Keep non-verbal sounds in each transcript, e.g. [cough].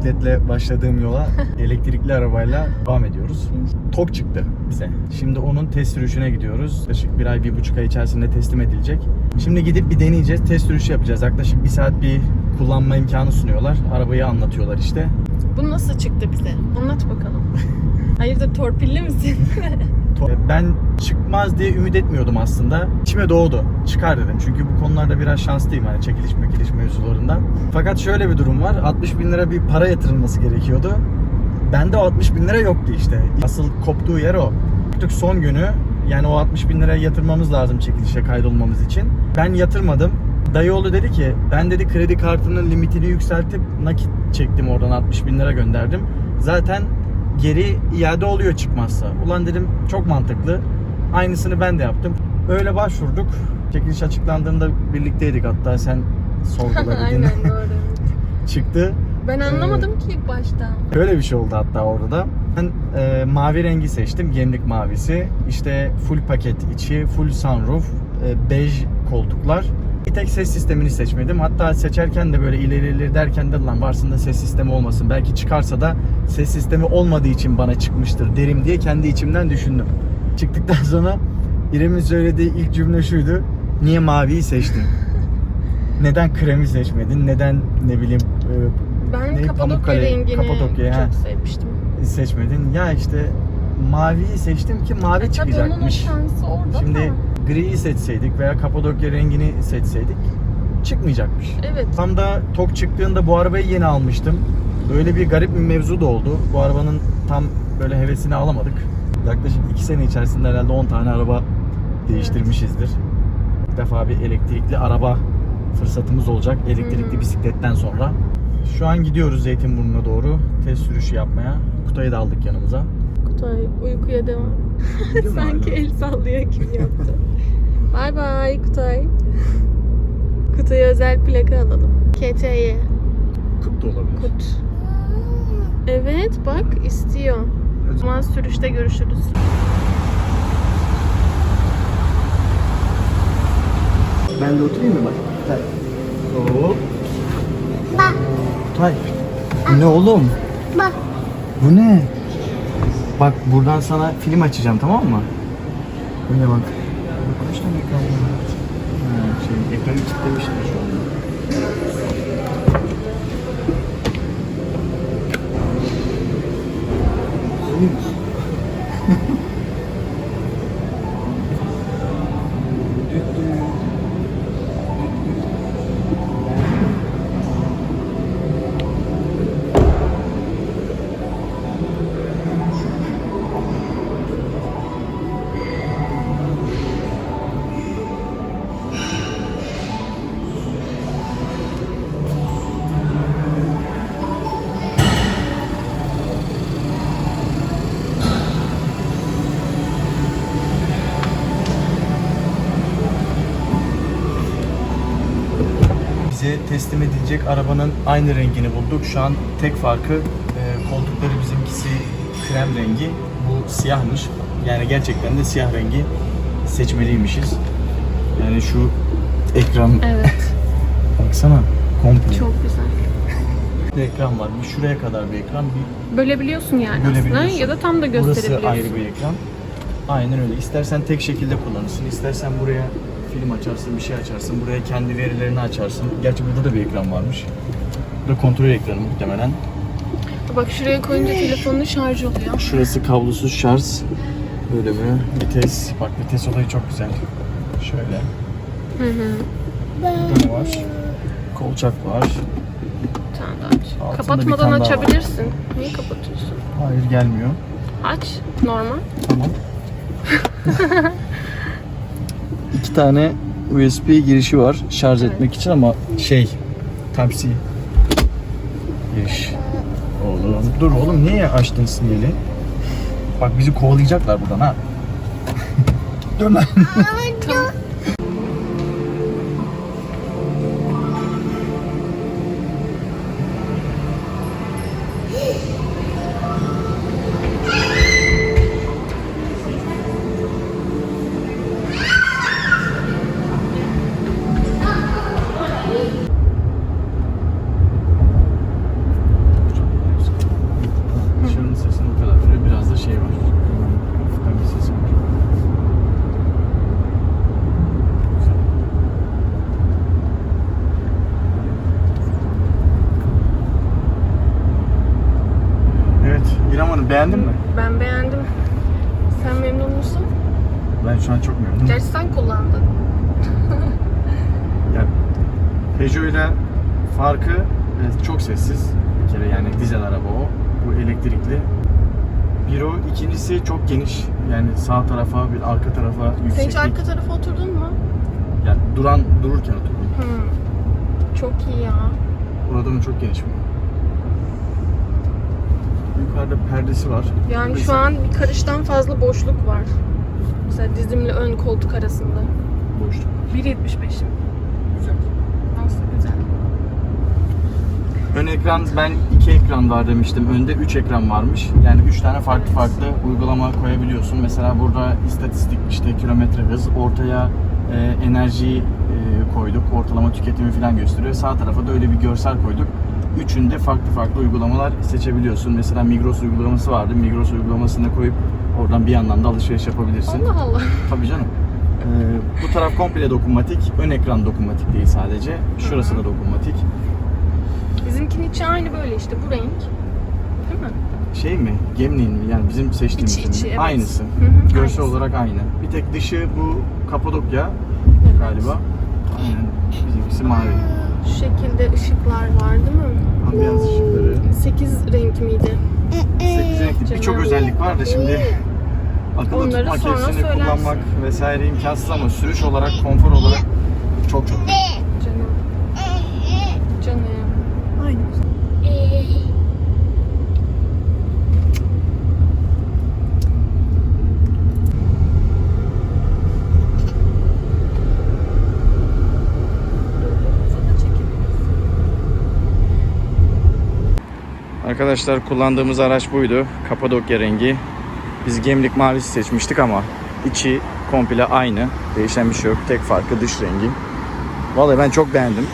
bisikletle başladığım yola [laughs] elektrikli arabayla devam ediyoruz. Tok çıktı bize. Şimdi onun test sürüşüne gidiyoruz. Yaklaşık bir ay, bir buçuk ay içerisinde teslim edilecek. Şimdi gidip bir deneyeceğiz. Test sürüşü yapacağız. Yaklaşık bir saat bir kullanma imkanı sunuyorlar. Arabayı anlatıyorlar işte. Bu nasıl çıktı bize? Anlat bakalım. [laughs] Hayırdır torpilli misin? [laughs] To- Ben çıkmaz diye ümit etmiyordum aslında. İçime doğdu. Çıkar dedim. Çünkü bu konularda biraz şanslıyım hani çekiliş mekiliş mevzularında. Fakat şöyle bir durum var. 60 bin lira bir para yatırılması gerekiyordu. Bende o 60 bin lira yoktu işte. Asıl koptuğu yer o. Artık son günü yani o 60 bin liraya yatırmamız lazım çekilişe kaydolmamız için. Ben yatırmadım. Dayıoğlu dedi ki ben dedi kredi kartının limitini yükseltip nakit çektim oradan 60 bin lira gönderdim. Zaten geri iade oluyor çıkmazsa. Ulan dedim çok mantıklı. Aynısını ben de yaptım. Öyle başvurduk. Çekiliş açıklandığında birlikteydik hatta sen sorguladın. [laughs] Aynen doğru. Çıktı. Ben anlamadım ki ilk başta. Böyle bir şey oldu hatta orada da. Ben e, mavi rengi seçtim. Gemlik mavisi. İşte full paket içi, full sunroof, e, bej koltuklar. Bir tek ses sistemini seçmedim. Hatta seçerken de böyle ileri ileri derken de lan varsın da ses sistemi olmasın. Belki çıkarsa da ses sistemi olmadığı için bana çıkmıştır derim diye kendi içimden düşündüm. Çıktıktan [laughs] sonra İrem'in söylediği ilk cümle şuydu. Niye maviyi seçtin? [laughs] Neden kremi seçmedin? Neden ne bileyim e, Ben Ne, Kapadokya rengini Kapadokya, çok ha. sevmiştim. seçmedin. Ya işte maviyi seçtim ki mavi E tabii onun çıkacakmış. şansı orada Şimdi da. Griyi seçseydik veya Kapadokya rengini seçseydik çıkmayacakmış. Evet. Tam da tok çıktığında bu arabayı yeni almıştım. Böyle bir garip bir mevzu da oldu. Bu arabanın tam böyle hevesini alamadık. Yaklaşık 2 sene içerisinde herhalde 10 tane araba değiştirmişizdir. Bir defa bir elektrikli araba fırsatımız olacak. Elektrikli hı. bisikletten sonra. Şu an gidiyoruz Zeytinburnu'na doğru test sürüşü yapmaya. Kutay'ı da aldık yanımıza. Kutay uykuya devam. Sanki el sallıyor kim [laughs] yaptı. Bay bay Kutay. Kutay'a özel plaka alalım. KT'ye. Kut da olabilir. Kut. Evet bak istiyor. O zaman sürüşte görüşürüz. Ben de oturayım mı bak? Hop. Kutay. Bu ne oğlum? Bak. Bu ne? Bak buradan sana film açacağım tamam mı? Böyle bak. Kaç tane ekran var? Ha, şey, ekranı kilitlemişler şu anda. Görüyor musun? [laughs] Bize teslim edilecek arabanın aynı rengini bulduk. Şu an tek farkı e, koltukları bizimkisi krem rengi. Bu siyahmış. Yani gerçekten de siyah rengi seçmeliymişiz. Yani şu ekran Evet. [laughs] baksana komple. Çok güzel. Bir ekran var. Bir şuraya kadar bir ekran. Bir Bölebiliyorsun yani aslında Bölebiliyorsun. ya da tam da gösterebiliyorsun. Burası ayrı bir ekran. Aynen öyle. İstersen tek şekilde kullanırsın. İstersen buraya film açarsın, bir şey açarsın. Buraya kendi verilerini açarsın. Gerçi burada da bir ekran varmış. Bu da kontrol ekranı muhtemelen. Bak şuraya koyunca telefonun şarj oluyor. Şurası kablosuz şarj bölümü. Vites. Bak vites olayı çok güzel. Şöyle. Hı hı. Burada ne var? Kolçak var. Bir tane daha aç. Altında bir Kapatmadan tane daha var. açabilirsin. Niye kapatıyorsun? Hayır gelmiyor. Aç. Normal. Tamam. [laughs] Tane USB girişi var şarj Evet. etmek için ama şey Type-C giriş. Oğlum dur oğlum niye açtın sinyali? Bak bizi kovalayacaklar buradan ha. [laughs] Dön lan. Tamam. Beğendin mi? Ben beğendim. Sen memnun musun? Ben şu an çok memnunum. Gerçi sen kullandın. [laughs] Yani Peugeot ile farkı e, çok sessiz. Bir kere yani dizel araba o. Bu elektrikli. Bir o. ikincisi çok geniş. Yani sağ tarafa bir arka tarafa Sen yükseklik. hiç arka tarafa oturdun mu? Yani duran dururken oturdum. Hmm. Çok iyi ya. Burada çok geniş bu. Yukarıda perdesi var. Yani şu Mesela- an bir karıştan fazla boşluk var. Mesela dizimle ön koltuk arasında. boşluk. 1.75'im. Güzel. Nasıl güzel. Ön ekran ben iki ekran var demiştim. Önde üç ekran varmış. Yani üç tane farklı Evet. farklı uygulama koyabiliyorsun. Mesela burada istatistik işte kilometre hız, ortaya e, enerjiyi e, koyduk. Ortalama tüketimi falan gösteriyor. Sağ tarafa da öyle bir görsel koyduk. Üçünde farklı farklı uygulamalar seçebiliyorsun. Mesela Migros uygulaması vardı. Migros uygulamasını koyup oradan bir yandan da alışveriş yapabilirsin. Allah Allah. Tabii canım. Ee, bu taraf komple dokunmatik. Ön ekran dokunmatik değil sadece. Şurası da dokunmatik. Bizimkinin içi aynı böyle işte bu renk. Değil mi? Şey mi? Gemliğin mi? Yani bizim seçtiğimiz İçi, içi, mi? evet. Aynısı. Hı hı, Görsel aynısı. olarak aynı. Bir tek dışı bu Kapadokya Evet. galiba. Aynen. Bizimkisi mavi. Şu şekilde ışıklar var değil mi? Ambiyans ışıkları. 8 renk miydi? 8 renkli birçok özellik var da şimdi akıllı Onları tutmak, sonra hepsini söylersin. kullanmak vesaire imkansız ama sürüş olarak, konfor olarak çok çok iyi. Canım. Canım. Aynı. Arkadaşlar kullandığımız araç buydu. Kapadokya rengi. Biz gemlik mavisi seçmiştik ama içi komple aynı. Değişen bir şey yok. Tek farkı dış rengi. Vallahi ben çok beğendim.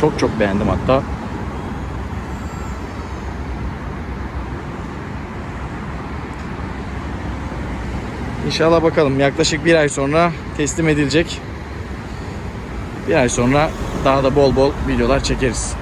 Çok çok beğendim hatta. İnşallah bakalım yaklaşık bir ay sonra teslim edilecek. Bir ay sonra daha da bol bol videolar çekeriz.